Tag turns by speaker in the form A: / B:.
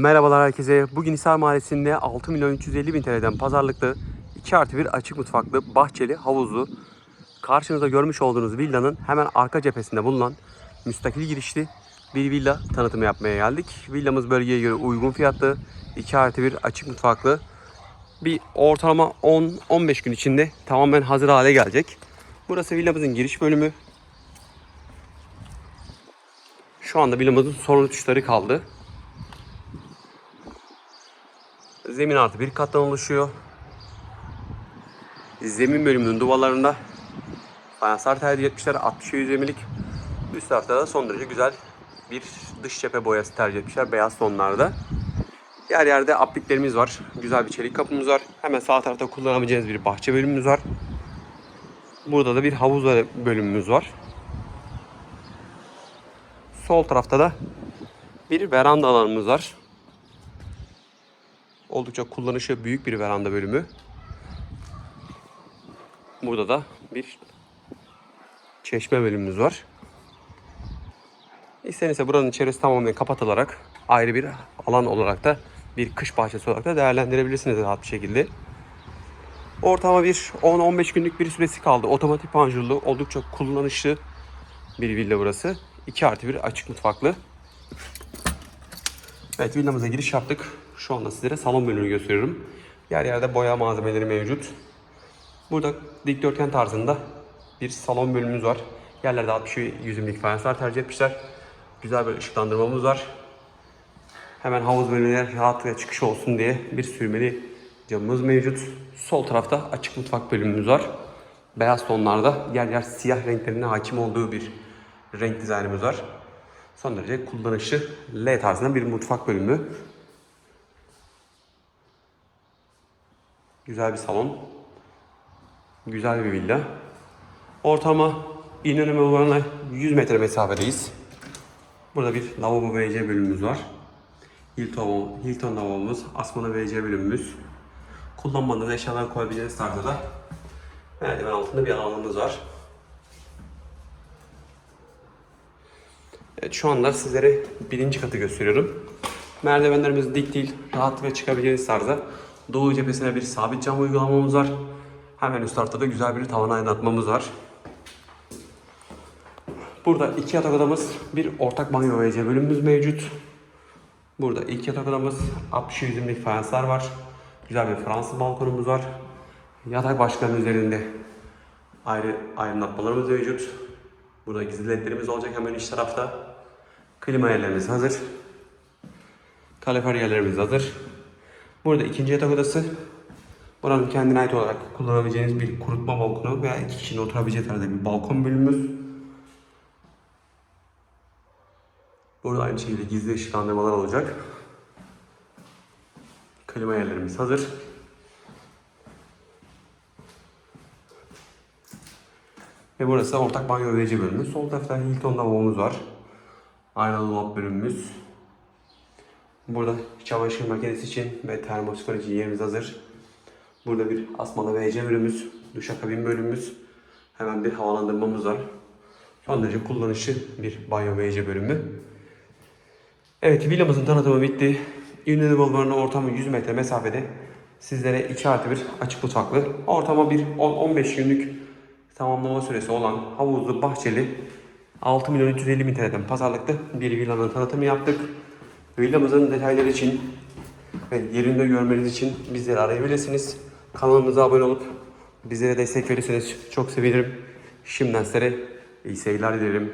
A: Merhabalar herkese. Bugün Hisar Mahallesi'nde 6 milyon 350 bin TL'den pazarlıklı 2 artı 1 açık mutfaklı, bahçeli, havuzlu. Karşınızda görmüş olduğunuz villanın hemen arka cephesinde bulunan müstakil girişli bir villa tanıtımı yapmaya geldik. Villamız bölgeye göre uygun fiyatlı, 2 artı 1 açık mutfaklı. Bir ortalama 10-15 gün içinde tamamen hazır hale gelecek. Burası villamızın giriş bölümü. Şu anda villamızın son tuşları kaldı. Zemin artı bir kattan oluşuyor. Zemin bölümünün duvarlarında fayanslar tercih etmişler. 60 yüzemilik. Üst tarafta da son derece güzel bir dış cephe boyası tercih etmişler. Beyaz tonlarda. Yer yerde apliklerimiz var. Güzel bir çelik kapımız var. Hemen sağ tarafta kullanabileceğiniz bir bahçe bölümümüz var. Burada da bir havuz bölümümüz var. Sol tarafta da bir veranda alanımız var. Oldukça kullanışı büyük bir veranda bölümü. Burada da bir çeşme bölümümüz var. İstenirse buranın içerisi tamamen kapatılarak ayrı bir alan olarak da bir kış bahçesi olarak da değerlendirebilirsiniz rahat bir şekilde. Ortama bir 10-15 günlük bir süresi kaldı. Otomatik panjurlu, oldukça kullanışlı bir villa burası. 2 artı 1 açık mutfaklı. Evet villamıza giriş yaptık. Şu anda sizlere salon bölümünü gösteriyorum. Yer yerde boya malzemeleri mevcut. Burada dikdörtgen tarzında bir salon bölümümüz var. Yerlerde 60 yüzümlük fayanslar tercih etmişler. Güzel bir ışıklandırmamız var. Hemen havuz bölümüne rahat ve çıkış olsun diye bir sürmeli camımız mevcut. Sol tarafta açık mutfak bölümümüz var. Beyaz tonlarda yer yer siyah renklerine hakim olduğu bir renk dizaynımız var. Son derece kullanışlı L tarzında bir mutfak bölümü. Güzel bir salon. Güzel bir villa. Ortama İnönü Bulvarı'na 100 metre mesafedeyiz. Burada bir lavabo WC bölümümüz var. Hilton, Hilton lavabomuz, Asmana WC bölümümüz. Kullanmadığınız eşyalar koyabileceğiniz tarzda da merdiven altında bir alanımız var. Evet, şu anda sizlere birinci katı gösteriyorum. Merdivenlerimiz dik değil, rahat ve çıkabileceğiniz tarzda. Doğu cephesine bir sabit cam uygulamamız var. Hemen üst tarafta da güzel bir tavan aydınlatmamız var. Burada iki yatak odamız, bir ortak banyo ve bölümümüz mevcut. Burada ilk yatak odamız, 60 yüzümlük fayanslar var. Güzel bir Fransız balkonumuz var. Yatak başkanın üzerinde ayrı aydınlatmalarımız mevcut. Burada gizli ledlerimiz olacak hemen iç tarafta. Klima yerlerimiz hazır. Kalorifer yerlerimiz hazır. Burada ikinci yatak odası. Buranın kendine ait olarak kullanabileceğiniz bir kurutma balkonu veya iki kişinin oturabileceği tarzda bir balkon bölümümüz. Burada aynı şekilde gizli ışıklandırmalar olacak. Klima yerlerimiz hazır. Ve burası ortak banyo ödeci bölümü. Sol tarafta Hilton lavabomuz var. Aynalı dolap bölümümüz. Burada çamaşır makinesi için ve termosfer için yerimiz hazır. Burada bir asmalı WC bölümümüz, duşakabin bölümümüz. Hemen bir havalandırmamız var. Son derece kullanışlı bir banyo WC bölümü. Evet villamızın tanıtımı bitti. İnönü Bulvarı'na ortamı 100 metre mesafede sizlere 2 artı 1 açık mutfaklı. Ortama bir 10-15 günlük tamamlama süresi olan havuzlu, bahçeli 6 milyon 350 bin TL'den pazarlıklı bir villanın tanıtımı yaptık. Villamızın detayları için ve yerinde görmeniz için bizleri arayabilirsiniz. Kanalımıza abone olup bizlere destek verirseniz çok sevinirim. Şimdiden sizlere iyi seyirler dilerim.